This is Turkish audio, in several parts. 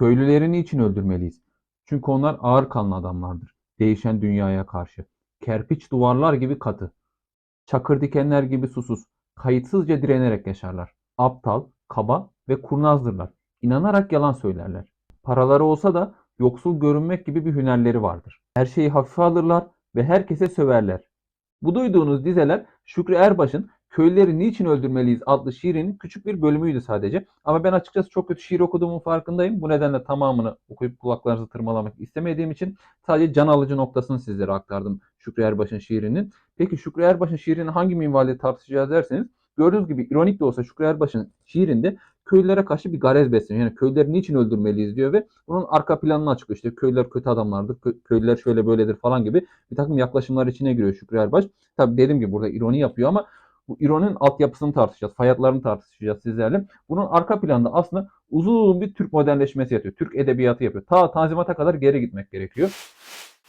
Köylüleri niçin öldürmeliyiz? Çünkü onlar ağır kanlı adamlardır. Değişen dünyaya karşı. Kerpiç duvarlar gibi katı. Çakır dikenler gibi susuz. Kayıtsızca direnerek yaşarlar. Aptal, kaba ve kurnazdırlar. İnanarak yalan söylerler. Paraları olsa da yoksul görünmek gibi bir hünerleri vardır. Her şeyi hafife alırlar ve herkese söverler. Bu duyduğunuz dizeler Şükrü Erbaş'ın Köylüleri Niçin Öldürmeliyiz adlı şiirinin küçük bir bölümüydü sadece. Ama ben açıkçası çok kötü şiir okuduğumun farkındayım. Bu nedenle tamamını okuyup kulaklarınızı tırmalamak istemediğim için sadece can alıcı noktasını sizlere aktardım Şükrü Erbaş'ın şiirinin. Peki Şükrü Erbaş'ın şiirini hangi minvalde tartışacağız derseniz gördüğünüz gibi ironik de olsa Şükrü Erbaş'ın şiirinde köylülere karşı bir garez besleniyor. Yani köylüleri niçin öldürmeliyiz diyor ve bunun arka planını açıklıyor. İşte köylüler kötü adamlardır, kö- köylüler şöyle böyledir falan gibi bir takım yaklaşımlar içine giriyor Şükrü Erbaş. Tabii dediğim gibi burada ironi yapıyor ama bu ironinin altyapısını tartışacağız, fayatlarını tartışacağız sizlerle. Bunun arka planda aslında uzun bir Türk modernleşmesi yatıyor. Türk edebiyatı yapıyor. Ta Tanzimat'a kadar geri gitmek gerekiyor.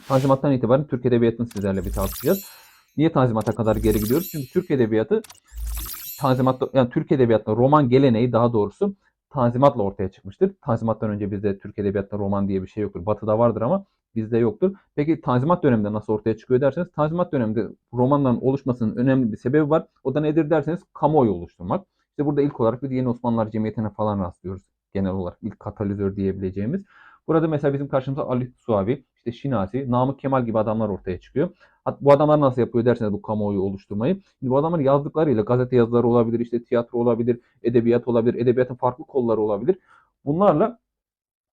Tanzimat'tan itibaren Türk edebiyatını sizlerle bir tartışacağız. Niye Tanzimat'a kadar geri gidiyoruz? Çünkü Türk edebiyatı Tanzimat'ta yani Türk edebiyatında roman geleneği daha doğrusu Tanzimat'la ortaya çıkmıştır. Tanzimat'tan önce bizde Türk edebiyatında roman diye bir şey yoktur. Batı'da vardır ama bizde yoktur. Peki Tanzimat döneminde nasıl ortaya çıkıyor derseniz Tanzimat döneminde romanların oluşmasının önemli bir sebebi var. O da nedir derseniz kamuoyu oluşturmak. İşte burada ilk olarak bir Yeni Osmanlılar Cemiyeti'ne falan rastlıyoruz genel olarak. ilk katalizör diyebileceğimiz. Burada mesela bizim karşımıza Ali Suavi, işte Şinasi, Namık Kemal gibi adamlar ortaya çıkıyor. Bu adamlar nasıl yapıyor derseniz bu kamuoyu oluşturmayı. Şimdi bu adamların yazdıklarıyla gazete yazıları olabilir, işte tiyatro olabilir, edebiyat olabilir, edebiyatın farklı kolları olabilir. Bunlarla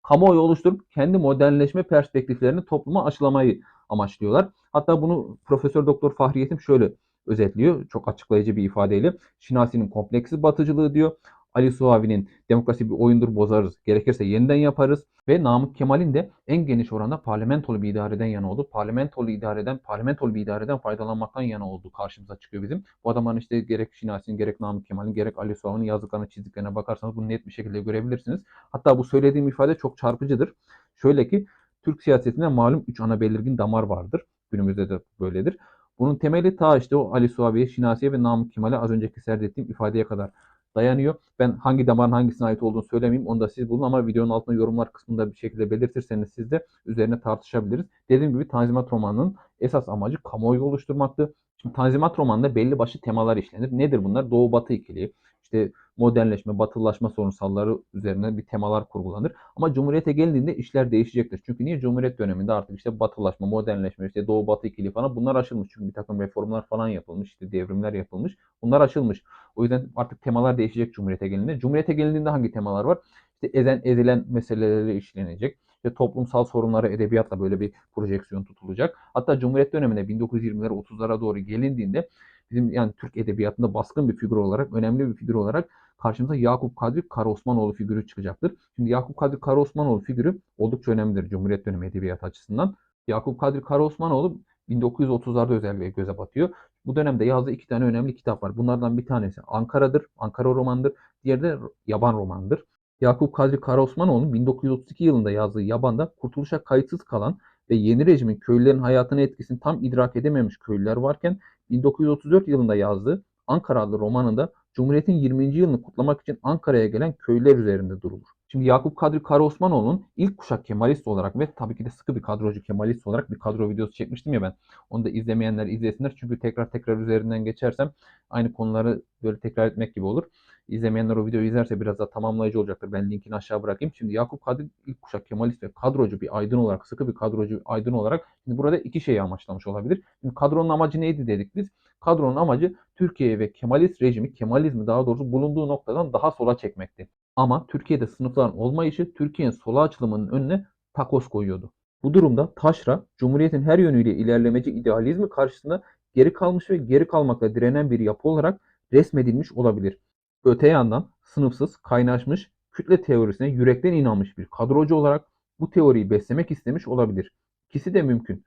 kamuoyu oluşturup kendi modernleşme perspektiflerini topluma aşılamayı amaçlıyorlar. Hatta bunu Profesör Doktor Fahri Yetim şöyle özetliyor. Çok açıklayıcı bir ifadeyle. Şinasi'nin kompleksiz batıcılığı diyor. Ali Suavi'nin demokrasi bir oyundur bozarız. Gerekirse yeniden yaparız. Ve Namık Kemal'in de en geniş oranda parlamentolu bir idareden yana olduğu, parlamentolu idareden, parlamentolu bir idareden faydalanmaktan yana olduğu karşımıza çıkıyor bizim. Bu adamların işte gerek Şinasi'nin, gerek Namık Kemal'in, gerek Ali Suavi'nin yazdıklarına, çizdiklerine bakarsanız bunu net bir şekilde görebilirsiniz. Hatta bu söylediğim ifade çok çarpıcıdır. Şöyle ki Türk siyasetinde malum 3 ana belirgin damar vardır. Günümüzde de böyledir. Bunun temeli ta işte o Ali Suavi'ye, Şinasi'ye ve Namık Kemal'e az önceki serdettiğim ifadeye kadar dayanıyor. Ben hangi damarın hangisine ait olduğunu söylemeyeyim. Onu da siz bulun ama videonun altında yorumlar kısmında bir şekilde belirtirseniz siz de üzerine tartışabiliriz. Dediğim gibi Tanzimat romanının esas amacı kamuoyu oluşturmaktı. Şimdi Tanzimat romanında belli başlı temalar işlenir. Nedir bunlar? Doğu Batı ikiliği, işte modernleşme, batılılaşma sorunsalları üzerine bir temalar kurgulanır. Ama Cumhuriyet'e gelindiğinde işler değişecektir. Çünkü niye? Cumhuriyet döneminde artık işte batılaşma, modernleşme, işte Doğu Batı ikiliği falan bunlar aşılmış. Çünkü bir takım reformlar falan yapılmış, işte devrimler yapılmış. Bunlar aşılmış. O yüzden artık temalar değişecek Cumhuriyet'e gelindiğinde. Cumhuriyet'e gelindiğinde hangi temalar var? İşte ezen, ezilen meseleleri işlenecek. İşte toplumsal sorunlara edebiyatla böyle bir projeksiyon tutulacak. Hatta Cumhuriyet döneminde 1920'lere 30'lara doğru gelindiğinde bizim yani Türk edebiyatında baskın bir figür olarak, önemli bir figür olarak karşımıza Yakup Kadri Karaosmanoğlu figürü çıkacaktır. Şimdi Yakup Kadri Karaosmanoğlu figürü oldukça önemlidir Cumhuriyet dönemi edebiyat açısından. Yakup Kadri Karaosmanoğlu 1930'larda özellikle göze batıyor. Bu dönemde yazdığı iki tane önemli kitap var. Bunlardan bir tanesi Ankara'dır, Ankara romandır. Diğeri de Yaban romandır. Yakup Kadri Karaosmanoğlu'nun 1932 yılında yazdığı Yaban'da kurtuluşa kayıtsız kalan ve yeni rejimin köylülerin hayatına etkisini tam idrak edememiş köylüler varken 1934 yılında yazdığı Ankara adlı romanında Cumhuriyet'in 20. yılını kutlamak için Ankara'ya gelen köylüler üzerinde durulur. Şimdi Yakup Kadri Karaosmanoğlu'nun ilk kuşak Kemalist olarak ve tabii ki de sıkı bir kadrocu Kemalist olarak bir kadro videosu çekmiştim ya ben. Onu da izlemeyenler izlesinler. Çünkü tekrar tekrar üzerinden geçersem aynı konuları böyle tekrar etmek gibi olur. İzlemeyenler o videoyu izlerse biraz daha tamamlayıcı olacaktır. Ben linkini aşağı bırakayım. Şimdi Yakup Kadri ilk kuşak Kemalist ve kadrocu bir aydın olarak, sıkı bir kadrocu aydın olarak şimdi burada iki şeyi amaçlamış olabilir. Şimdi kadronun amacı neydi dedik biz? Kadronun amacı Türkiye ve Kemalist rejimi, Kemalizmi daha doğrusu bulunduğu noktadan daha sola çekmekti. Ama Türkiye'de sınıfların olmayışı Türkiye'nin sola açılımının önüne takos koyuyordu. Bu durumda taşra, Cumhuriyet'in her yönüyle ilerlemeci idealizmi karşısında geri kalmış ve geri kalmakla direnen bir yapı olarak resmedilmiş olabilir. Öte yandan sınıfsız, kaynaşmış, kütle teorisine yürekten inanmış bir kadrocu olarak bu teoriyi beslemek istemiş olabilir. İkisi de mümkün.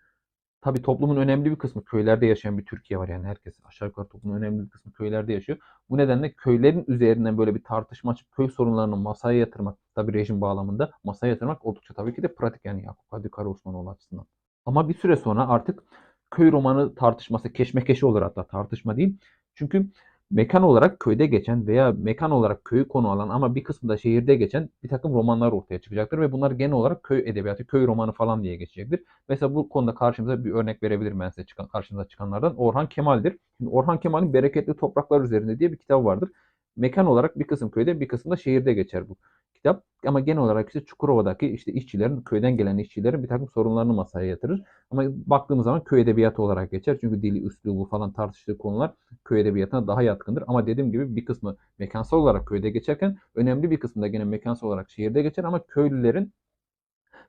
Tabi toplumun önemli bir kısmı köylerde yaşayan bir Türkiye var yani herkes aşağı yukarı toplumun önemli bir kısmı köylerde yaşıyor. Bu nedenle köylerin üzerinden böyle bir tartışma açıp köy sorunlarını masaya yatırmak tabi rejim bağlamında masaya yatırmak oldukça tabii ki de pratik yani Yakup Kadri Karaosmanoğlu açısından. Ama bir süre sonra artık köy romanı tartışması keşmekeşi olur hatta tartışma değil. Çünkü mekan olarak köyde geçen veya mekan olarak köyü konu alan ama bir kısmı da şehirde geçen bir takım romanlar ortaya çıkacaktır ve bunlar genel olarak köy edebiyatı, köy romanı falan diye geçecektir. Mesela bu konuda karşımıza bir örnek verebilirim ben size çıkan, karşımıza çıkanlardan. Orhan Kemal'dir. Şimdi Orhan Kemal'in Bereketli Topraklar Üzerinde diye bir kitap vardır. Mekan olarak bir kısım köyde bir kısım da şehirde geçer bu kitap. Ama genel olarak işte Çukurova'daki işte işçilerin, köyden gelen işçilerin bir takım sorunlarını masaya yatırır. Ama baktığımız zaman köy edebiyatı olarak geçer. Çünkü dili, üslubu falan tartıştığı konular köy edebiyatına daha yatkındır. Ama dediğim gibi bir kısmı mekansal olarak köyde geçerken önemli bir kısmı da gene mekansal olarak şehirde geçer ama köylülerin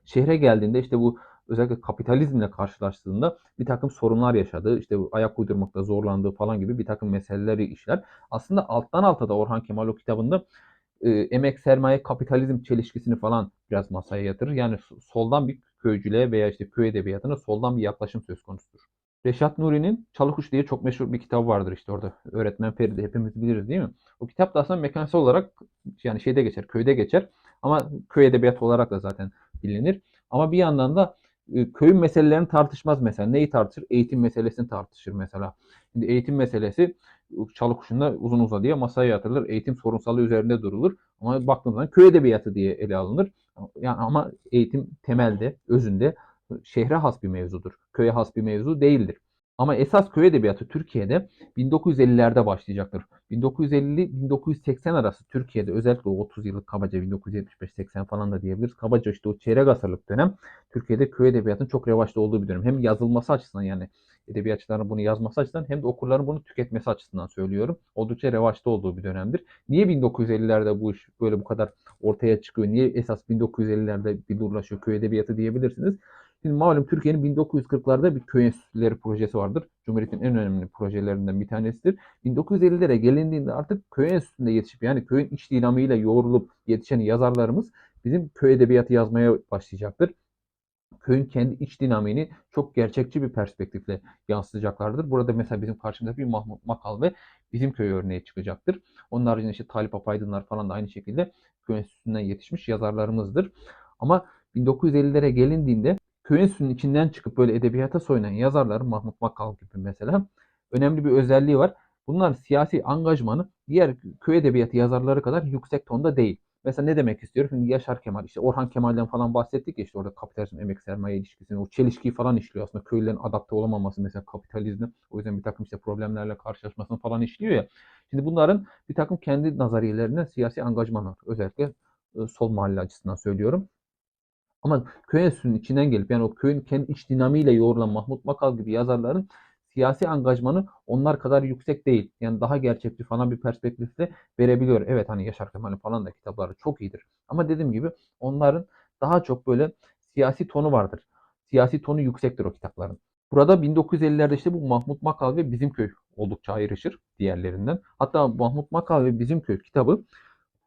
şehre geldiğinde işte bu özellikle kapitalizmle karşılaştığında bir takım sorunlar yaşadığı, işte ayak uydurmakta zorlandığı falan gibi bir takım meseleleri işler. Aslında alttan alta da Orhan Kemal o kitabında e, emek sermaye kapitalizm çelişkisini falan biraz masaya yatırır. Yani soldan bir köycülüğe veya işte köy edebiyatına soldan bir yaklaşım söz konusudur. Reşat Nuri'nin Çalıkuş diye çok meşhur bir kitabı vardır işte orada. Öğretmen Feride hepimiz biliriz değil mi? O kitap da aslında mekansal olarak yani şeyde geçer, köyde geçer. Ama köy edebiyatı olarak da zaten bilinir. Ama bir yandan da e, köyün meselelerini tartışmaz mesela. Neyi tartışır? Eğitim meselesini tartışır mesela. Şimdi eğitim meselesi çalı kuşunda uzun uzadıya masaya yatırılır. Eğitim sorunsalı üzerinde durulur. Ama baktığımız zaman köy edebiyatı diye ele alınır. Yani ama eğitim temelde, özünde şehre has bir mevzudur. Köye has bir mevzu değildir. Ama esas köy edebiyatı Türkiye'de 1950'lerde başlayacaktır. 1950-1980 arası Türkiye'de özellikle o 30 yıllık kabaca 1975-80 falan da diyebiliriz. Kabaca işte o çeyrek asırlık dönem Türkiye'de köy edebiyatının çok revaçta olduğu bir dönem. Hem yazılması açısından yani edebiyatçıların bunu yazması açısından hem de okurların bunu tüketmesi açısından söylüyorum. Oldukça revaçta olduğu bir dönemdir. Niye 1950'lerde bu iş böyle bu kadar ortaya çıkıyor? Niye esas 1950'lerde billurlaşıyor köy edebiyatı diyebilirsiniz. Şimdi malum Türkiye'nin 1940'larda bir köy enstitüleri projesi vardır. Cumhuriyet'in en önemli projelerinden bir tanesidir. 1950'lere gelindiğinde artık köy enstitüsünde yetişip yani köyün iç dinamiğiyle yoğrulup yetişen yazarlarımız bizim köy edebiyatı yazmaya başlayacaktır köyün kendi iç dinamiğini çok gerçekçi bir perspektifle yansıtacaklardır. Burada mesela bizim karşımızda bir Mahmut Makal ve bizim köy örneği çıkacaktır. Onun haricinde işte Talip Apaydınlar falan da aynı şekilde köy enstitüsünden yetişmiş yazarlarımızdır. Ama 1950'lere gelindiğinde enstitüsünün içinden çıkıp böyle edebiyata soyunan yazarlar Mahmut Makal gibi mesela önemli bir özelliği var. Bunlar siyasi angajmanı diğer köy edebiyatı yazarları kadar yüksek tonda değil. Mesela ne demek istiyorum? Şimdi Yaşar Kemal, işte Orhan Kemal'den falan bahsettik ya işte orada kapitalizm, emek sermaye ilişkisini, o çelişkiyi falan işliyor aslında. Köylülerin adapte olamaması mesela kapitalizme, o yüzden bir takım işte problemlerle karşılaşmasını falan işliyor ya. Şimdi bunların bir takım kendi nazariyelerine siyasi angajman. Özellikle sol mahalle açısından söylüyorum. Ama köy enstitüsünün içinden gelip yani o köyün kendi iç dinamiğiyle yoğrulan Mahmut Makal gibi yazarların siyasi angajmanı onlar kadar yüksek değil. Yani daha gerçekçi falan bir perspektifte verebiliyor. Evet hani Yaşar Kemal'in falan da kitapları çok iyidir. Ama dediğim gibi onların daha çok böyle siyasi tonu vardır. Siyasi tonu yüksektir o kitapların. Burada 1950'lerde işte bu Mahmut Makal ve Bizim Köy oldukça ayrışır diğerlerinden. Hatta Mahmut Makal ve Bizim Köy kitabı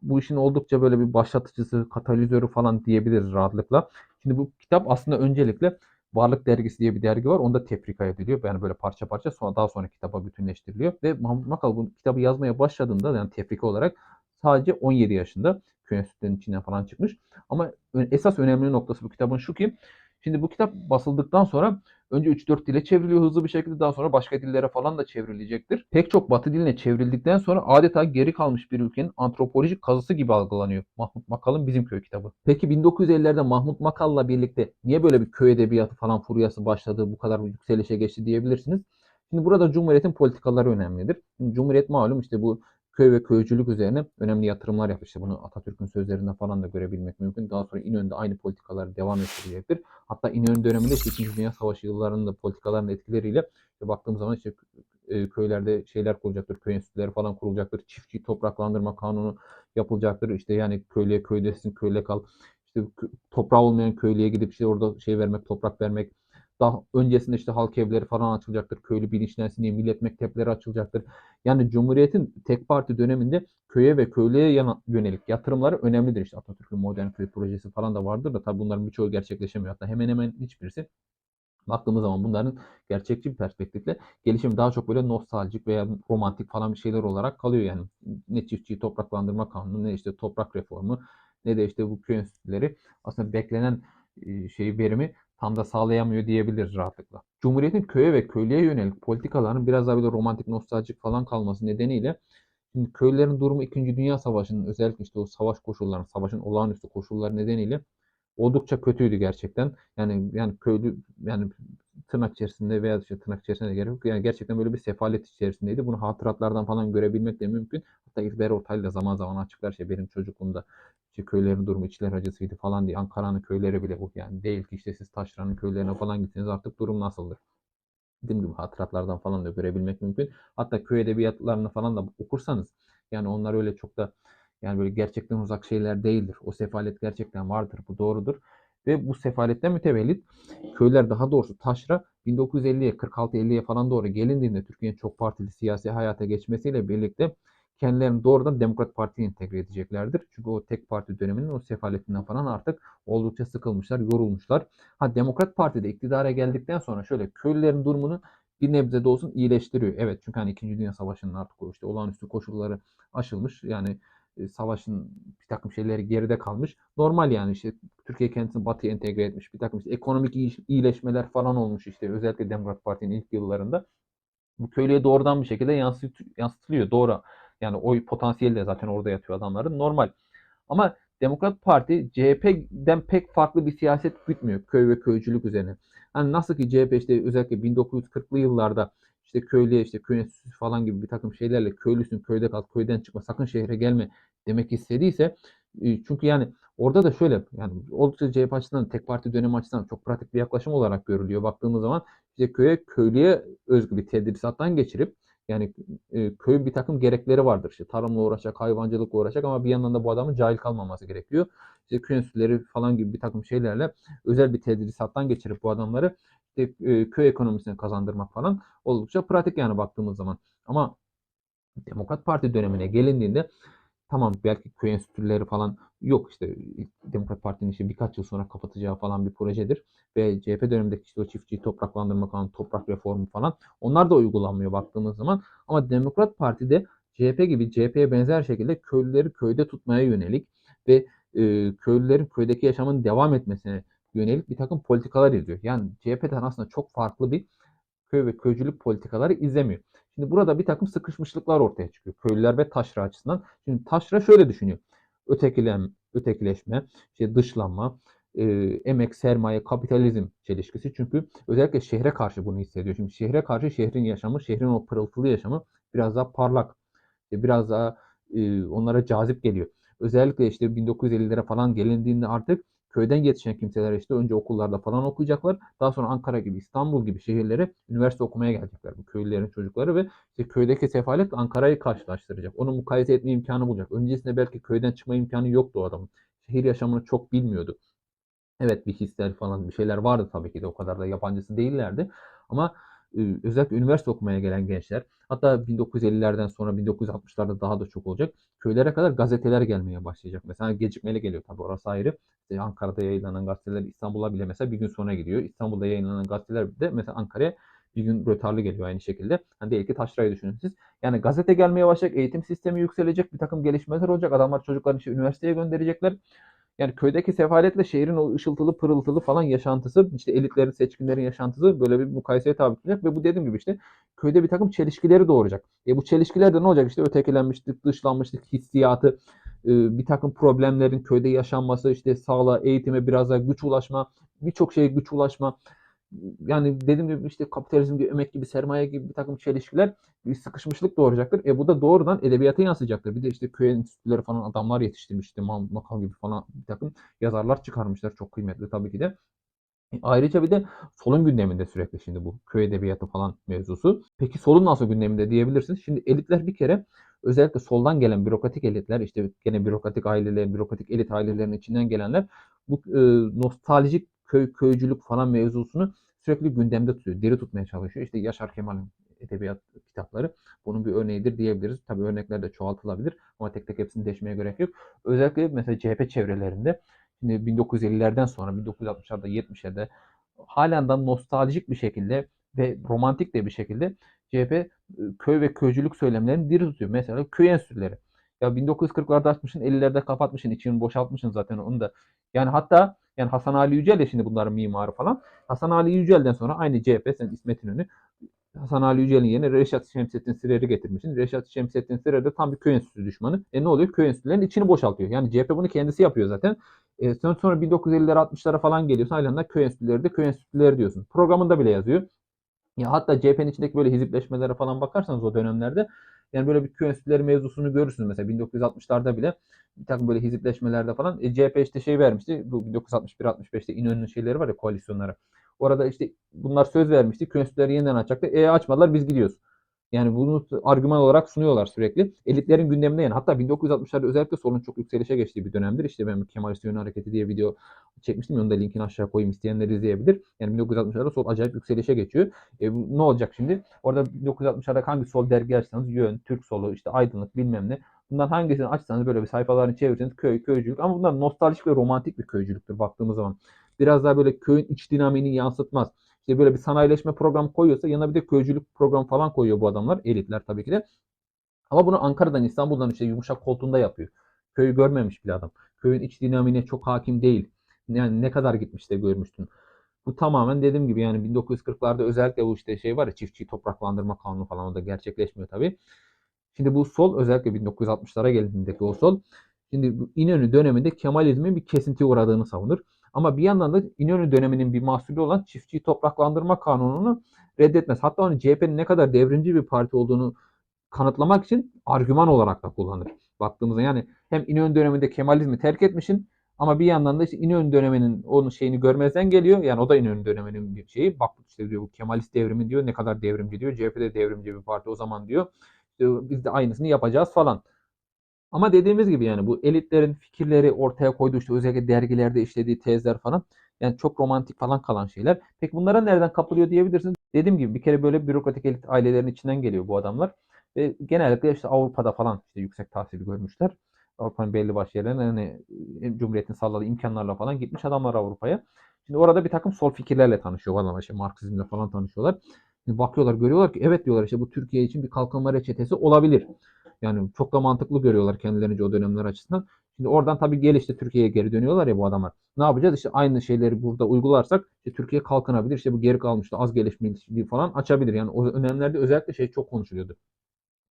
bu işin oldukça böyle bir başlatıcısı, katalizörü falan diyebiliriz rahatlıkla. Şimdi bu kitap aslında öncelikle Varlık Dergisi diye bir dergi var. Onda tefrika ediliyor. Yani böyle parça parça sonra daha sonra kitaba bütünleştiriliyor. Ve Mahmut Makal bu kitabı yazmaya başladığında yani tefrika olarak sadece 17 yaşında köy içinden falan çıkmış. Ama esas önemli noktası bu kitabın şu ki şimdi bu kitap basıldıktan sonra Önce 3-4 dile çevriliyor hızlı bir şekilde daha sonra başka dillere falan da çevrilecektir. Pek çok batı diline çevrildikten sonra adeta geri kalmış bir ülkenin antropolojik kazısı gibi algılanıyor. Mahmut Makal'ın Bizim Köy kitabı. Peki 1950'lerde Mahmut Makal'la birlikte niye böyle bir köy edebiyatı falan furyası başladı, bu kadar yükselişe geçti diyebilirsiniz. Şimdi burada Cumhuriyet'in politikaları önemlidir. Cumhuriyet malum işte bu köy ve köycülük üzerine önemli yatırımlar yapmıştı. Bunu Atatürk'ün sözlerinden falan da görebilmek mümkün. Daha sonra İnönü'nde aynı politikalar devam ettirecektir. Hatta İnönü döneminde işte 2. Dünya Savaşı yıllarında politikaların etkileriyle işte baktığım zaman işte e, köylerde şeyler kurulacaktır, köy enstitüleri falan kurulacaktır. Çiftçi topraklandırma kanunu yapılacaktır. İşte yani köylüye köydesin, köyle kal. İşte toprağı olmayan köylüye gidip işte orada şey vermek, toprak vermek daha öncesinde işte halk evleri falan açılacaktır. Köylü bilinçlensin diye millet mektepleri açılacaktır. Yani Cumhuriyet'in tek parti döneminde köye ve köylüye yönelik yatırımları önemlidir. İşte Atatürk'ün modern köy projesi falan da vardır da tabii bunların birçoğu gerçekleşemiyor. Hatta hemen hemen hiçbirisi baktığımız zaman bunların gerçekçi bir perspektifle gelişimi daha çok böyle nostaljik veya romantik falan bir şeyler olarak kalıyor yani. Ne çiftçiyi topraklandırma kanunu ne işte toprak reformu ne de işte bu köy enstitüleri aslında beklenen şeyi verimi tam da sağlayamıyor diyebiliriz rahatlıkla. Cumhuriyetin köye ve köylüye yönelik politikaların biraz daha böyle romantik nostaljik falan kalması nedeniyle şimdi köylülerin durumu 2. Dünya Savaşı'nın özellikle işte o savaş koşulları, savaşın olağanüstü koşulları nedeniyle oldukça kötüydü gerçekten. Yani yani köylü yani tırnak içerisinde veya işte tırnak içerisinde de gerek yok. Yani gerçekten böyle bir sefalet içerisindeydi. Bunu hatıratlardan falan görebilmek de mümkün. Hatta İlber Ortaylı da zaman zaman açıklar şey benim çocukluğumda işte köylerin durumu içler acısıydı falan diye. Ankara'nın köyleri bile bu yani değil ki işte siz Taşra'nın köylerine falan gitseniz artık durum nasıldır? Dediğim gibi hatıratlardan falan da görebilmek mümkün. Hatta köy edebiyatlarını falan da okursanız yani onlar öyle çok da yani böyle gerçekten uzak şeyler değildir. O sefalet gerçekten vardır. Bu doğrudur. Ve bu sefaletten mütevellit köyler daha doğrusu taşra 1950'ye 46-50'ye falan doğru gelindiğinde Türkiye'nin çok partili siyasi hayata geçmesiyle birlikte kendilerini doğrudan Demokrat Parti'ye entegre edeceklerdir. Çünkü o tek parti döneminin o sefaletinden falan artık oldukça sıkılmışlar, yorulmuşlar. Ha Demokrat Parti de iktidara geldikten sonra şöyle köylülerin durumunu bir nebze de olsun iyileştiriyor. Evet çünkü hani 2. Dünya Savaşı'nın artık işte olağanüstü koşulları aşılmış. Yani e, savaşın bir takım şeyleri geride kalmış. Normal yani işte Türkiye kendisini batıya entegre etmiş. Bir takım işte ekonomik iyileşmeler falan olmuş işte özellikle Demokrat Parti'nin ilk yıllarında. Bu köylüye doğrudan bir şekilde yansıtılıyor. Doğru. Yani oy potansiyeli de zaten orada yatıyor adamların. Normal. Ama Demokrat Parti CHP'den pek farklı bir siyaset gütmüyor köy ve köycülük üzerine. Hani nasıl ki CHP işte özellikle 1940'lı yıllarda işte köylüye işte köy falan gibi bir takım şeylerle köylüsün köyde kal köyden çıkma sakın şehre gelme demek istediyse e, çünkü yani orada da şöyle yani oldukça CHP açısından tek parti dönemi açısından çok pratik bir yaklaşım olarak görülüyor. Baktığımız zaman işte köye köylüye özgü bir tedrisattan geçirip yani e, köyün bir takım gerekleri vardır. İşte tarımla uğraşacak, hayvancılıkla uğraşacak ama bir yandan da bu adamın cahil kalmaması gerekiyor. İşte köy enstitüleri falan gibi bir takım şeylerle özel bir tedrisattan geçirip bu adamları işte, e, köy ekonomisine kazandırmak falan oldukça pratik yani baktığımız zaman. Ama Demokrat Parti dönemine gelindiğinde tamam belki köy enstitüleri falan yok işte Demokrat Parti'nin işte birkaç yıl sonra kapatacağı falan bir projedir. Ve CHP dönemindeki işte o çiftçiyi topraklandırma falan, toprak reformu falan onlar da uygulanmıyor baktığımız zaman. Ama Demokrat Parti de CHP gibi CHP'ye benzer şekilde köylüleri köyde tutmaya yönelik ve e, köylülerin köydeki yaşamın devam etmesine yönelik bir takım politikalar izliyor. Yani CHP'den aslında çok farklı bir köy ve köycülük politikaları izlemiyor. Şimdi burada bir takım sıkışmışlıklar ortaya çıkıyor. Köylüler ve taşra açısından. Şimdi taşra şöyle düşünüyor. Ötekilem, ötekileşme, işte dışlanma, e, emek, sermaye, kapitalizm çelişkisi. Çünkü özellikle şehre karşı bunu hissediyor. Şimdi şehre karşı şehrin yaşamı, şehrin o pırıltılı yaşamı biraz daha parlak, biraz daha e, onlara cazip geliyor. Özellikle işte 1950'lere falan gelindiğinde artık köyden yetişen kimseler işte önce okullarda falan okuyacaklar. Daha sonra Ankara gibi, İstanbul gibi şehirlere üniversite okumaya gelecekler bu köylülerin çocukları ve işte köydeki sefalet Ankara'yı karşılaştıracak. Onu mukayese etme imkanı bulacak. Öncesinde belki köyden çıkma imkanı yoktu o adamın. Şehir yaşamını çok bilmiyordu. Evet bir hisler falan bir şeyler vardı tabii ki de o kadar da yabancısı değillerdi. Ama özellikle üniversite okumaya gelen gençler hatta 1950'lerden sonra 1960'larda daha da çok olacak. Köylere kadar gazeteler gelmeye başlayacak. Mesela gecikmeli geliyor tabii orası ayrı. İşte Ankara'da yayınlanan gazeteler İstanbul'a bile mesela bir gün sonra gidiyor. İstanbul'da yayınlanan gazeteler de mesela Ankara'ya bir gün rötarlı geliyor aynı şekilde. Hani değil ki taşrayı düşünün siz. Yani gazete gelmeye başlayacak, eğitim sistemi yükselecek, bir takım gelişmeler olacak. Adamlar çocuklarını işte üniversiteye gönderecekler. Yani köydeki sefaletle şehrin o ışıltılı pırıltılı falan yaşantısı işte elitlerin seçkinlerin yaşantısı böyle bir mukayeseye tabi tutacak ve bu dediğim gibi işte köyde bir takım çelişkileri doğuracak. E bu çelişkiler de ne olacak işte ötekilenmişlik, dışlanmışlık hissiyatı, e, bir takım problemlerin köyde yaşanması, işte sağlığa, eğitime biraz daha güç ulaşma, birçok şeye güç ulaşma, yani dediğim gibi işte kapitalizm gibi, emek gibi, sermaye gibi bir takım çelişkiler bir sıkışmışlık doğuracaktır. E bu da doğrudan edebiyata yansıyacaktır. Bir de işte köy enstitüleri falan adamlar yetiştirmiş işte Makal gibi falan bir takım yazarlar çıkarmışlar. Çok kıymetli tabii ki de. E, ayrıca bir de solun gündeminde sürekli şimdi bu köy edebiyatı falan mevzusu. Peki solun nasıl gündeminde diyebilirsiniz. Şimdi elitler bir kere özellikle soldan gelen bürokratik elitler işte gene bürokratik ailelerin, bürokratik elit ailelerinin içinden gelenler bu e, nostaljik köy köycülük falan mevzusunu sürekli gündemde tutuyor. Diri tutmaya çalışıyor. İşte Yaşar Kemal'in edebiyat kitapları bunun bir örneğidir diyebiliriz. Tabi örnekler de çoğaltılabilir ama tek tek hepsini deşmeye gerek yok. Özellikle mesela CHP çevrelerinde şimdi 1950'lerden sonra 1960'larda 70'lerde halen de nostaljik bir şekilde ve romantik de bir şekilde CHP e, köy ve köycülük söylemlerini diri tutuyor. Mesela köy enstitüleri. Ya 1940'larda açmışsın, 50'lerde kapatmışsın, içini boşaltmışsın zaten onu da. Yani hatta Yani Hasan Ali Yücel de şimdi bunların mimarı falan. Hasan Ali Yücel'den sonra aynı CHP sen İsmet İnönü Hasan Ali Yücel'in yerine Reşat Şemsettin Sirer'i getirmişsin. Reşat Şemsettin Sirer de tam bir köy enstitüsü düşmanı. E ne oluyor? Köy enstitülerinin içini boşaltıyor. Yani CHP bunu kendisi yapıyor zaten. E, sonra, sonra 1950'lere 60'lara falan geliyorsun. Hala köy enstitüleri de köy enstitüleri diyorsun. Programında bile yazıyor. Ya hatta CHP'nin içindeki böyle hizipleşmelere falan bakarsanız o dönemlerde yani böyle bir enstitüleri mevzusunu görürsünüz. Mesela 1960'larda bile bir takım böyle hizipleşmelerde falan e, CHP işte şey vermişti. Bu 1961-65'te İnönü'nün şeyleri var ya koalisyonları. Orada işte bunlar söz vermişti. Enstitüleri yeniden açacaktı. E açmadılar biz gidiyoruz. Yani bunu argüman olarak sunuyorlar sürekli. Elitlerin gündeminde yani. Hatta 1960'larda özellikle solun çok yükselişe geçtiği bir dönemdir. İşte ben Kemalist Yönü Hareketi diye video çekmiştim. Onu da linkini aşağı koyayım isteyenler izleyebilir. Yani 1960'larda sol acayip yükselişe geçiyor. E, ne olacak şimdi? Orada 1960'larda hangi sol dergi açsanız Yön, Türk solu, işte Aydınlık bilmem ne. Bundan hangisini açsanız böyle bir sayfalarını çevirseniz köy, köycülük. Ama bunlar nostaljik ve romantik bir köycülüktür baktığımız zaman. Biraz daha böyle köyün iç dinamiğini yansıtmaz işte böyle bir sanayileşme programı koyuyorsa yanına bir de köycülük programı falan koyuyor bu adamlar. Elitler tabii ki de. Ama bunu Ankara'dan, İstanbul'dan işte yumuşak koltuğunda yapıyor. Köyü görmemiş bile adam. Köyün iç dinamiğine çok hakim değil. Yani ne kadar gitmiş de görmüştün. Bu tamamen dediğim gibi yani 1940'larda özellikle bu işte şey var ya çiftçi topraklandırma kanunu falan o da gerçekleşmiyor tabii. Şimdi bu sol özellikle 1960'lara geldiğindeki o sol şimdi bu İnönü döneminde Kemalizmin bir kesintiye uğradığını savunur. Ama bir yandan da İnönü döneminin bir mahsulü olan çiftçi topraklandırma kanununu reddetmez. Hatta onu CHP'nin ne kadar devrimci bir parti olduğunu kanıtlamak için argüman olarak da kullanır. Baktığımızda yani hem İnönü döneminde Kemalizmi terk etmişin ama bir yandan da işte İnönü döneminin onun şeyini görmezden geliyor. Yani o da İnönü döneminin bir şeyi. Bak işte diyor bu Kemalist devrimi diyor. Ne kadar devrimci diyor. CHP de devrimci bir parti o zaman diyor. İşte biz de aynısını yapacağız falan. Ama dediğimiz gibi yani bu elitlerin fikirleri ortaya koyduğu işte özellikle dergilerde işlediği tezler falan yani çok romantik falan kalan şeyler. Peki bunlara nereden kapılıyor diyebilirsiniz. Dediğim gibi bir kere böyle bürokratik elit ailelerin içinden geliyor bu adamlar. Ve genellikle işte Avrupa'da falan işte yüksek tahsili görmüşler. Avrupa'nın belli başlı yerlerine hani Cumhuriyet'in sağladığı imkanlarla falan gitmiş adamlar Avrupa'ya. Şimdi orada bir takım sol fikirlerle tanışıyor adamlar. İşte Marksizmle falan tanışıyorlar. Şimdi bakıyorlar görüyorlar ki evet diyorlar işte bu Türkiye için bir kalkınma reçetesi olabilir. Yani çok da mantıklı görüyorlar kendilerini o dönemler açısından. Şimdi oradan tabii gelişte Türkiye'ye geri dönüyorlar ya bu adamlar. Ne yapacağız? İşte aynı şeyleri burada uygularsak işte Türkiye kalkınabilir. İşte bu geri kalmıştı az gelişmeli falan açabilir. Yani o dönemlerde özellikle şey çok konuşuluyordu.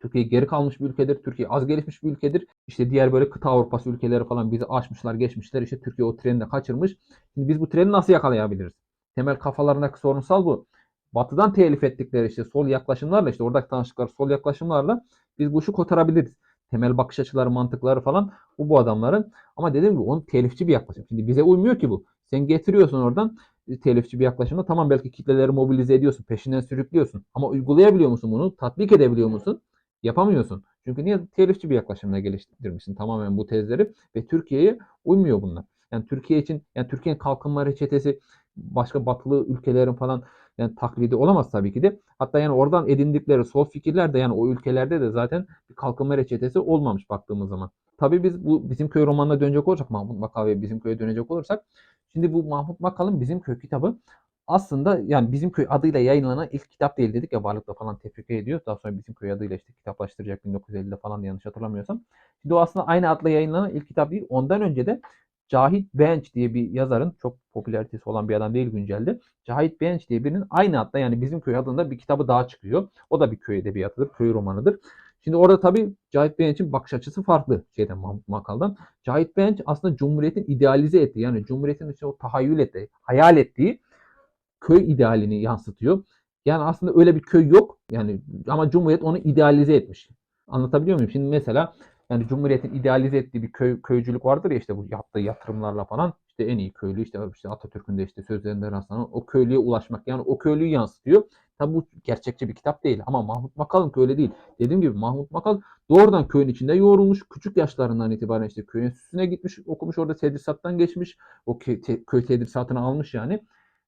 Türkiye geri kalmış bir ülkedir. Türkiye az gelişmiş bir ülkedir. İşte diğer böyle kıta Avrupası ülkeleri falan bizi aşmışlar, geçmişler. İşte Türkiye o treni de kaçırmış. Şimdi biz bu treni nasıl yakalayabiliriz? Temel kafalarındaki sorunsal bu. Batıdan telif ettikleri işte sol yaklaşımlarla işte oradaki tanıştıkları sol yaklaşımlarla biz bu işi kotarabiliriz. Temel bakış açıları, mantıkları falan bu bu adamların. Ama dediğim gibi onun telifçi bir yaklaşım. Şimdi bize uymuyor ki bu. Sen getiriyorsun oradan e, telifçi bir yaklaşımda tamam belki kitleleri mobilize ediyorsun, peşinden sürüklüyorsun. Ama uygulayabiliyor musun bunu? Tatbik edebiliyor musun? Yapamıyorsun. Çünkü niye telifçi bir yaklaşımla geliştirmişsin tamamen bu tezleri ve Türkiye'ye uymuyor bunlar. Yani Türkiye için yani Türkiye'nin kalkınma reçetesi başka batılı ülkelerin falan yani taklidi olamaz tabii ki de. Hatta yani oradan edindikleri sol fikirler de yani o ülkelerde de zaten bir kalkınma reçetesi olmamış baktığımız zaman. Tabii biz bu bizim köy romanına dönecek olacak Mahmut Makal ve bizim köye dönecek olursak şimdi bu Mahmut Makal'ın bizim köy kitabı aslında yani bizim köy adıyla yayınlanan ilk kitap değil dedik ya varlıkla falan tefrika ediyor. Daha sonra bizim köy adıyla işte kitaplaştıracak 1950'de falan yanlış hatırlamıyorsam. Şimdi o aslında aynı adla yayınlanan ilk kitap değil. Ondan önce de Cahit Benç diye bir yazarın çok popülaritesi olan bir adam değil güncelde. Cahit Benç diye birinin aynı adda yani bizim köy adında bir kitabı daha çıkıyor. O da bir köy edebiyatıdır, köy romanıdır. Şimdi orada tabii Cahit Benç'in bakış açısı farklı şeyden Makal'dan. Cahit Benç aslında Cumhuriyet'in idealize ettiği yani Cumhuriyet'in işte o tahayyül ettiği, hayal ettiği köy idealini yansıtıyor. Yani aslında öyle bir köy yok. Yani ama Cumhuriyet onu idealize etmiş. Anlatabiliyor muyum? Şimdi mesela yani Cumhuriyet'in idealize ettiği bir köy, köycülük vardır ya işte bu yaptığı yatırımlarla falan işte en iyi köylü işte, işte Atatürk'ün de işte sözlerinde rastlanan o köylüye ulaşmak yani o köylüyü yansıtıyor. Tabi bu gerçekçi bir kitap değil ama Mahmut Makal'ın öyle değil. Dediğim gibi Mahmut Makal doğrudan köyün içinde yoğrulmuş. Küçük yaşlarından itibaren işte köyün enstitüsüne gitmiş, okumuş orada tedrisattan geçmiş. O köy, te, köy tedrisatını almış yani.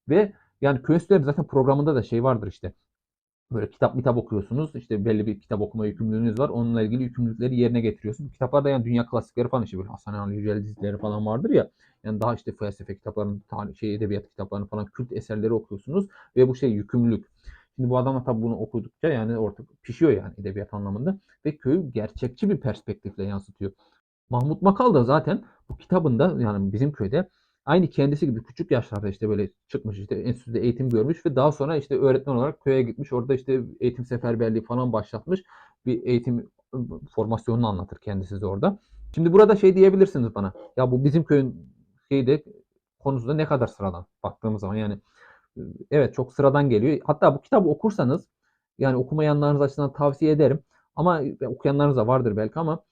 Ve yani köy zaten programında da şey vardır işte böyle kitap kitap okuyorsunuz. İşte belli bir kitap okuma yükümlülüğünüz var. Onunla ilgili yükümlülükleri yerine getiriyorsunuz. Kitaplarda yani dünya klasikleri falan işte böyle Hasan Ali Yücel dizileri falan vardır ya. Yani daha işte felsefe kitaplarını, şey edebiyat kitaplarını falan kült eserleri okuyorsunuz ve bu şey yükümlülük. Şimdi bu adamlar tabi bunu okudukça yani ortak pişiyor yani edebiyat anlamında ve köyü gerçekçi bir perspektifle yansıtıyor. Mahmut Makal da zaten bu kitabında yani bizim köyde aynı kendisi gibi küçük yaşlarda işte böyle çıkmış işte enstitüde eğitim görmüş ve daha sonra işte öğretmen olarak köye gitmiş. Orada işte eğitim seferberliği falan başlatmış. Bir eğitim formasyonunu anlatır kendisi de orada. Şimdi burada şey diyebilirsiniz bana. Ya bu bizim köyün şeyde konusunda ne kadar sıradan baktığımız zaman yani evet çok sıradan geliyor. Hatta bu kitabı okursanız yani okumayanlarınız açısından tavsiye ederim. Ama okuyanlarınız da vardır belki ama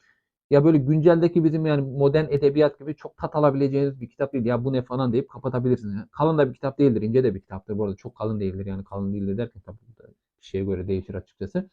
ya böyle günceldeki bizim yani modern edebiyat gibi çok tat alabileceğiniz bir kitap değil. Ya bu ne falan deyip kapatabilirsiniz. Yani kalın da bir kitap değildir. ince de bir kitaptır. Bu arada çok kalın değildir. Yani kalın değildir derken tabii şeye göre değişir açıkçası.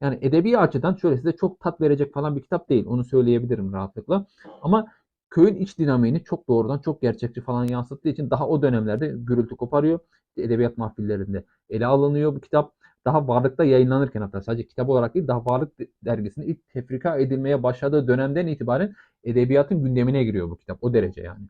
Yani edebi açıdan şöyle size çok tat verecek falan bir kitap değil. Onu söyleyebilirim rahatlıkla. Ama köyün iç dinamiğini çok doğrudan çok gerçekçi falan yansıttığı için daha o dönemlerde gürültü koparıyor. Edebiyat mahfillerinde ele alınıyor bu kitap. Daha Varlık'ta yayınlanırken hatta sadece kitap olarak değil daha Varlık dergisinin ilk tefrika edilmeye başladığı dönemden itibaren edebiyatın gündemine giriyor bu kitap. O derece yani.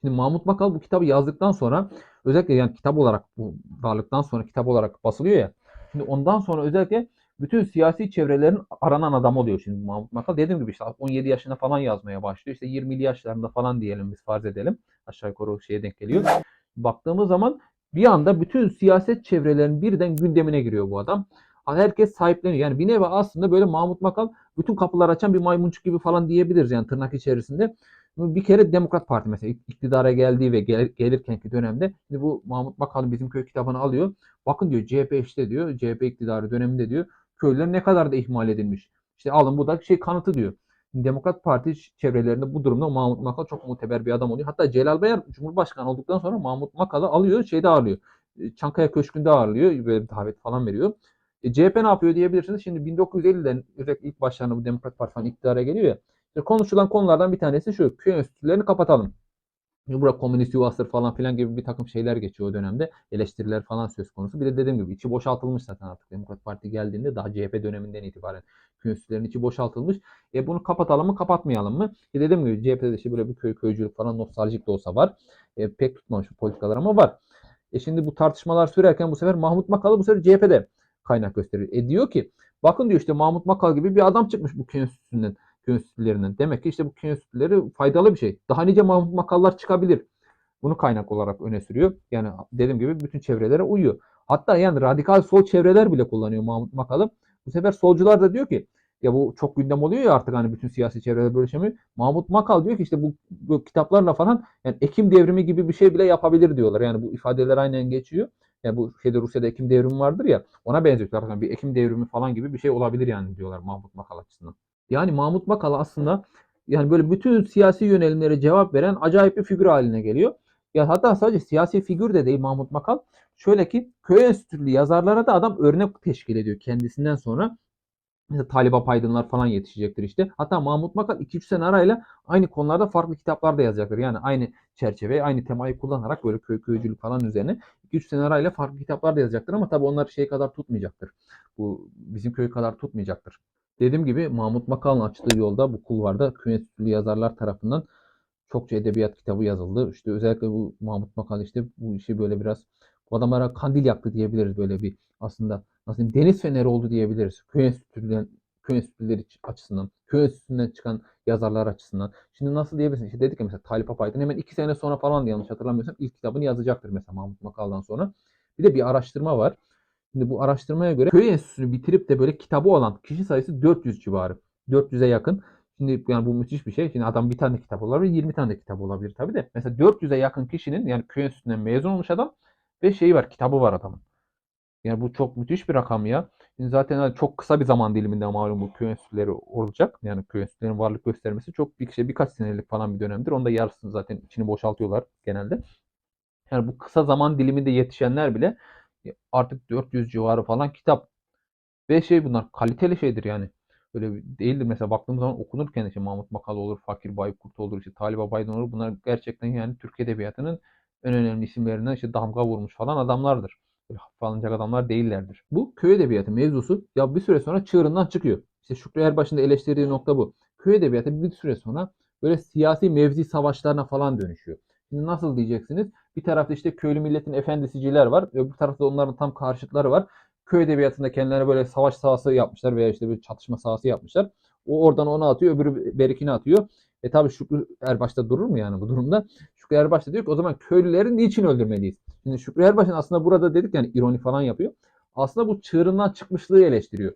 Şimdi Mahmut Bakal bu kitabı yazdıktan sonra özellikle yani kitap olarak bu Varlık'tan sonra kitap olarak basılıyor ya. Şimdi ondan sonra özellikle bütün siyasi çevrelerin aranan adam oluyor şimdi Mahmut Makal. Dediğim gibi işte 17 yaşında falan yazmaya başlıyor. İşte 20'li yaşlarında falan diyelim biz farz edelim. Aşağı yukarı o şeye denk geliyor. Baktığımız zaman bir anda bütün siyaset çevrelerinin birden gündemine giriyor bu adam. Herkes sahipleniyor. Yani bir nevi aslında böyle Mahmut Makal bütün kapılar açan bir maymuncuk gibi falan diyebiliriz yani tırnak içerisinde. Bir kere Demokrat Parti mesela iktidara geldiği ve gel, gelirkenki dönemde şimdi bu Mahmut Makal'ın bizim köy kitabını alıyor. Bakın diyor CHP işte diyor CHP iktidarı döneminde diyor köylüler ne kadar da ihmal edilmiş. İşte alın bu da şey kanıtı diyor. Demokrat Parti çevrelerinde bu durumda Mahmut Makal çok muteber bir adam oluyor. Hatta Celal Bayar Cumhurbaşkanı olduktan sonra Mahmut Makal'ı alıyor şeyde ağırlıyor. E, Çankaya Köşkü'nde ağırlıyor. Böyle bir davet falan veriyor. E, CHP ne yapıyor diyebilirsiniz. Şimdi 1950'den özellikle ilk başlarında bu Demokrat Parti falan iktidara geliyor ya. İşte konuşulan konulardan bir tanesi şu. Köy enstitülerini kapatalım. Burada komünist yuvastır falan filan gibi bir takım şeyler geçiyor o dönemde. Eleştiriler falan söz konusu. Bir de dediğim gibi içi boşaltılmış zaten artık Demokrat Parti geldiğinde daha CHP döneminden itibaren köyüstülerin içi boşaltılmış. E bunu kapatalım mı kapatmayalım mı? E dediğim gibi CHP'de işte böyle bir köy köycülük falan nostaljik de olsa var. E pek tutmamış bu politikalar ama var. E şimdi bu tartışmalar sürerken bu sefer Mahmut Makalı bu sefer CHP'de kaynak gösteriyor. E diyor ki bakın diyor işte Mahmut Makal gibi bir adam çıkmış bu köy köy enstitülerinden. Demek ki işte bu köy enstitüleri faydalı bir şey. Daha nice Makallar çıkabilir. Bunu kaynak olarak öne sürüyor. Yani dediğim gibi bütün çevrelere uyuyor. Hatta yani radikal sol çevreler bile kullanıyor Mahmut Makal'ı. Bu sefer solcular da diyor ki ya bu çok gündem oluyor ya artık hani bütün siyasi çevreler böyle şey mi? Mahmut Makal diyor ki işte bu, bu kitaplarla falan yani Ekim devrimi gibi bir şey bile yapabilir diyorlar. Yani bu ifadeler aynen geçiyor. Yani bu şeyde Rusya'da Ekim devrimi vardır ya ona benziyor. Yani bir Ekim devrimi falan gibi bir şey olabilir yani diyorlar Mahmut Makal açısından. Yani Mahmut Makal aslında yani böyle bütün siyasi yönelimlere cevap veren acayip bir figür haline geliyor. Ya hatta sadece siyasi figür de değil Mahmut Makal. Şöyle ki köy enstitülü yazarlara da adam örnek teşkil ediyor kendisinden sonra. Mesela Talip Apaydınlar falan yetişecektir işte. Hatta Mahmut Makal 2-3 sene arayla aynı konularda farklı kitaplar da yazacaktır. Yani aynı çerçeve, aynı temayı kullanarak böyle köy köycülük falan üzerine 2-3 sene arayla farklı kitaplar da yazacaktır ama tabii onlar şey kadar tutmayacaktır. Bu bizim köy kadar tutmayacaktır. Dediğim gibi Mahmut Makal'ın açtığı yolda bu kulvarda köy enstitülü yazarlar tarafından çokça edebiyat kitabı yazıldı. İşte özellikle bu Mahmut Makal işte bu işi böyle biraz bu adamlara kandil yaktı diyebiliriz böyle bir aslında diyeyim, deniz feneri oldu diyebiliriz. Köy enstitüleri, köy enstitüleri açısından, köy enstitüsünden çıkan yazarlar açısından. Şimdi nasıl diyebilirsin? İşte dedik ya mesela Talip Apaydın hemen iki sene sonra falan yanlış hatırlamıyorsam ilk kitabını yazacaktır mesela Mahmut Makal'dan sonra. Bir de bir araştırma var. Şimdi bu araştırmaya göre köy enstitüsünü bitirip de böyle kitabı olan kişi sayısı 400 civarı. 400'e yakın. Şimdi yani bu müthiş bir şey. Şimdi adam bir tane kitap olabilir, 20 tane de kitap olabilir tabii de. Mesela 400'e yakın kişinin yani köy enstitüsünden mezun olmuş adam ve şeyi var, kitabı var adamın. Yani bu çok müthiş bir rakam ya. Şimdi zaten çok kısa bir zaman diliminde malum bu köy enstitüleri olacak. Yani köy enstitülerinin varlık göstermesi çok bir şey birkaç senelik falan bir dönemdir. Onda yarısını zaten içini boşaltıyorlar genelde. Yani bu kısa zaman diliminde yetişenler bile artık 400 civarı falan kitap. Ve şey bunlar kaliteli şeydir yani. Böyle değildir. Mesela baktığımız zaman okunurken işte Mahmut Makal olur, Fakir Baykurt olur, işte Talip Abaydın olur. Bunlar gerçekten yani Türk Edebiyatı'nın en önemli isimlerinden işte damga vurmuş falan adamlardır. Böyle hafife adamlar değillerdir. Bu köy edebiyatı mevzusu ya bir süre sonra çığırından çıkıyor. İşte Şükrü Erbaş'ın da eleştirdiği nokta bu. Köy edebiyatı bir süre sonra böyle siyasi mevzi savaşlarına falan dönüşüyor. Şimdi nasıl diyeceksiniz? Bir tarafta işte köylü milletin efendisiciler var. Öbür tarafta onların tam karşıtları var. Köy edebiyatında kendilerine böyle savaş sahası yapmışlar veya işte bir çatışma sahası yapmışlar. O oradan onu atıyor, öbürü berikini atıyor. E tabi Şükrü Erbaş'ta durur mu yani bu durumda? Şükrü Erbaş da diyor ki o zaman köylüleri niçin öldürmeliyiz? Şimdi Şükrü Erbaş'ın aslında burada dedik yani ironi falan yapıyor. Aslında bu çığırından çıkmışlığı eleştiriyor.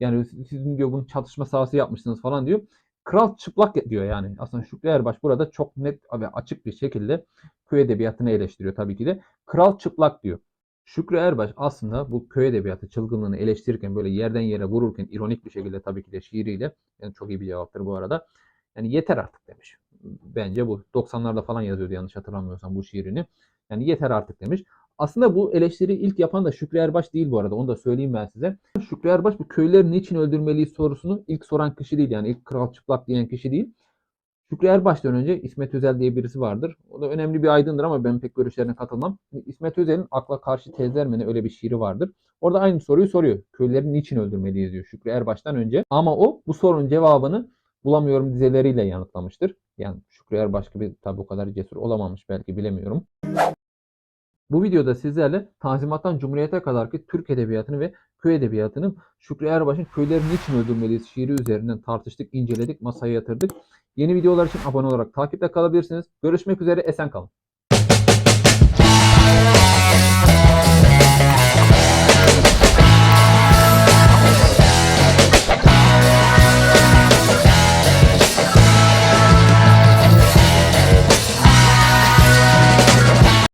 Yani sizin diyor bunun çatışma sahası yapmışsınız falan diyor. Kral çıplak diyor yani. Aslında Şükrü Erbaş burada çok net ve açık bir şekilde köy edebiyatını eleştiriyor tabii ki de. Kral çıplak diyor. Şükrü Erbaş aslında bu köy edebiyatı çılgınlığını eleştirirken böyle yerden yere vururken ironik bir şekilde tabii ki de şiiriyle yani çok iyi bir cevaptır bu arada. Yani yeter artık demiş. Bence bu 90'larda falan yazıyordu yanlış hatırlamıyorsam bu şiirini. Yani yeter artık demiş. Aslında bu eleştiri ilk yapan da Şükrü Erbaş değil bu arada. Onu da söyleyeyim ben size. Şükrü Erbaş bu köyleri niçin öldürmeliyiz sorusunu ilk soran kişi değil. Yani ilk kral çıplak diyen kişi değil. Şükrü Erbaş'tan önce İsmet Özel diye birisi vardır. O da önemli bir aydındır ama ben pek görüşlerine katılmam. İsmet Özel'in akla karşı tezler mi öyle bir şiiri vardır. Orada aynı soruyu soruyor. Köyleri niçin öldürmeliyiz diyor Şükrü Erbaş'tan önce. Ama o bu sorunun cevabını bulamıyorum dizeleriyle yanıtlamıştır. Yani Şükrü Erbaş gibi tabi o kadar cesur olamamış belki bilemiyorum. Bu videoda sizlerle Tanzimat'tan Cumhuriyet'e kadar ki Türk Edebiyatı'nı ve köy edebiyatının Şükrü Erbaş'ın köyleri niçin öldürmeliyiz şiiri üzerinden tartıştık, inceledik, masaya yatırdık. Yeni videolar için abone olarak takipte kalabilirsiniz. Görüşmek üzere, esen kalın.